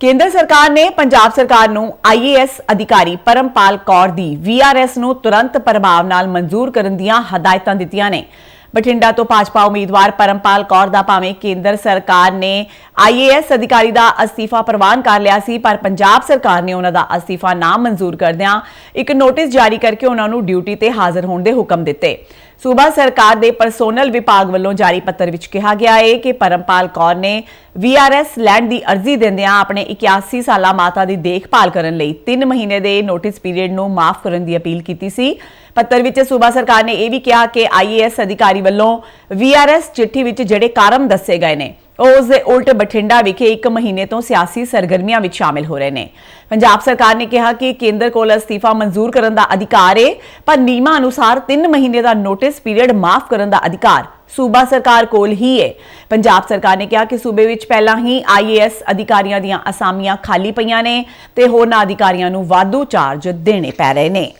ਕੇਂਦਰ ਸਰਕਾਰ ਨੇ ਪੰਜਾਬ ਸਰਕਾਰ ਨੂੰ ਆਈਏਐਸ ਅਧਿਕਾਰੀ ਪਰਮਪਾਲ ਕੌਰ ਦੀ ਵੀਆਰਐਸ ਨੂੰ ਤੁਰੰਤ ਪ੍ਰਭਾਵ ਨਾਲ ਮਨਜ਼ੂਰ ਕਰਨ ਦੀਆਂ ਹਦਾਇਤਾਂ ਦਿੱਤੀਆਂ ਨੇ। ਬਠਿੰਡਾ ਤੋਂ ਭਾਜਪਾ ਉਮੀਦਵਾਰ ਪਰਮਪਾਲ ਕੌਰ ਦਾ ਭਾਵੇਂ ਕੇਂਦਰ ਸਰਕਾਰ ਨੇ ਆਈਏਐਸ ਅਧਿਕਾਰੀ ਦਾ ਅਸਤੀਫਾ ਪ੍ਰਵਾਨ ਕਰ ਲਿਆ ਸੀ, ਪਰ ਪੰਜਾਬ ਸਰਕਾਰ ਨੇ ਉਹਨਾਂ ਦਾ ਅਸਤੀਫਾ ਨਾ ਮਨਜ਼ੂਰ ਕਰਦਿਆਂ ਇੱਕ ਨੋਟਿਸ ਜਾਰੀ ਕਰਕੇ ਉਹਨਾਂ ਨੂੰ ਡਿਊਟੀ ਤੇ ਹਾਜ਼ਰ ਹੋਣ ਦੇ ਹੁਕਮ ਦਿੱਤੇ। ਸੂਬਾ ਸਰਕਾਰ ਦੇ ਪਰਸੋਨਲ ਵਿਭਾਗ ਵੱਲੋਂ ਜਾਰੀ ਪੱਤਰ ਵਿੱਚ ਕਿਹਾ ਗਿਆ ਹੈ ਕਿ ਪਰਮਪਾਲ ਕੌਰ ਨੇ ਵੀਆਰਐਸ ਲੈਂਡ ਦੀ ਅਰਜ਼ੀ ਦਿੰਦਿਆਂ ਆਪਣੇ 81 ਸਾਲਾ ਮਾਤਾ ਦੀ ਦੇਖਭਾਲ ਕਰਨ ਲਈ 3 ਮਹੀਨੇ ਦੇ ਨੋਟਿਸ ਪੀਰੀਅਡ ਨੂੰ ਮਾਫ ਕਰਨ ਦੀ ਅਪੀਲ ਕੀਤੀ ਸੀ। ਪੱਤਰ ਵਿੱਚ ਸੂਬਾ ਸਰਕਾਰ ਨੇ ਇਹ ਵੀ ਕਿਹਾ ਕਿ ਆਈਏਐਸ ਅਧਿਕਾਰੀ ਵੱਲੋਂ ਵੀਆਰਐਸ ਚਿੱਠੀ ਵਿੱਚ ਜਿਹੜੇ ਕਾਰਨ ਦੱਸੇ ਗਏ ਨੇ ਉਸ ਦੇ ਉਲਟ ਬਠਿੰਡਾ ਵਿਖੇ 1 ਮਹੀਨੇ ਤੋਂ ਸਿਆਸੀ ਸਰਗਰਮੀਆਂ ਵਿੱਚ ਸ਼ਾਮਿਲ ਹੋ ਰਹੇ ਨੇ। ਪੰਜਾਬ ਸਰਕਾਰ ਨੇ ਕਿਹਾ ਕਿ ਕੇਂਦਰ ਕੋਲ ਅਸਤੀਫਾ ਮਨਜ਼ੂਰ ਕਰਨ ਦਾ ਅਧਿਕਾਰ ਹੈ ਪਰ ਨਿਯਮਾਂ ਅਨੁਸਾਰ 3 ਮਹੀਨੇ ਦਾ ਨੋਟਿਸ ਪੀਰੀਅਡ ਮਾਫ ਕਰਨ ਦਾ ਅਧਿਕਾਰ ਸੂਬਾ ਸਰਕਾਰ ਕੋਲ ਹੀ ਹੈ ਪੰਜਾਬ ਸਰਕਾਰ ਨੇ ਕਿਹਾ ਕਿ ਸੂਬੇ ਵਿੱਚ ਪਹਿਲਾਂ ਹੀ ਆਈਏਐਸ ਅਧਿਕਾਰੀਆਂ ਦੀਆਂ ਅਸਾਮੀਆਂ ਖਾਲੀ ਪਈਆਂ ਨੇ ਤੇ ਹੋਰਨਾਂ ਅਧਿਕਾਰੀਆਂ ਨੂੰ ਵਾਧੂ ਚਾਰਜ ਦੇਣੇ ਪੈ ਰਹੇ ਨੇ।